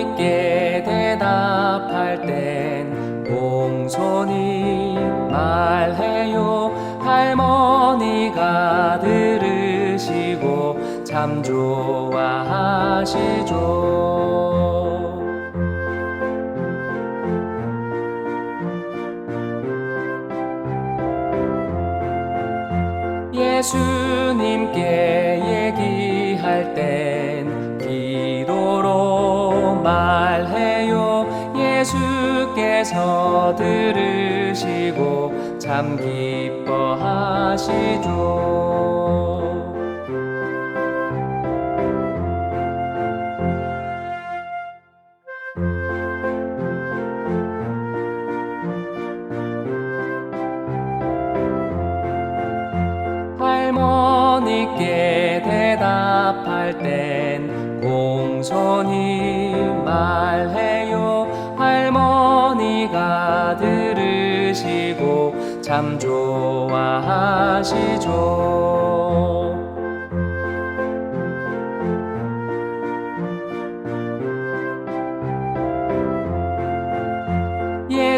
할머니께 대답할 땐 공손히 말해요. 할머니가 들으시고 참 좋아하시죠. 예수님께 얘기할 땐 예수께서 들으시고 참 기뻐하시죠. 할머니께 대답할 땐 공손히 들으시고 참 좋아하시죠.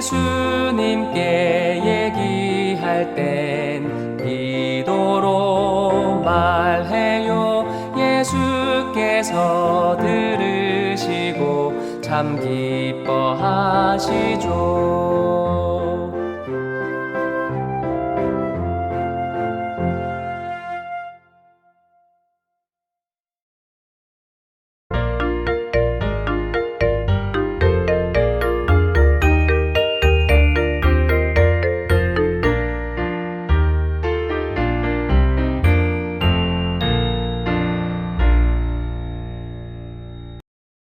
예수님께 얘기할 땐 기도로 말해요. 예수께서 들으시고 참 기뻐하시죠.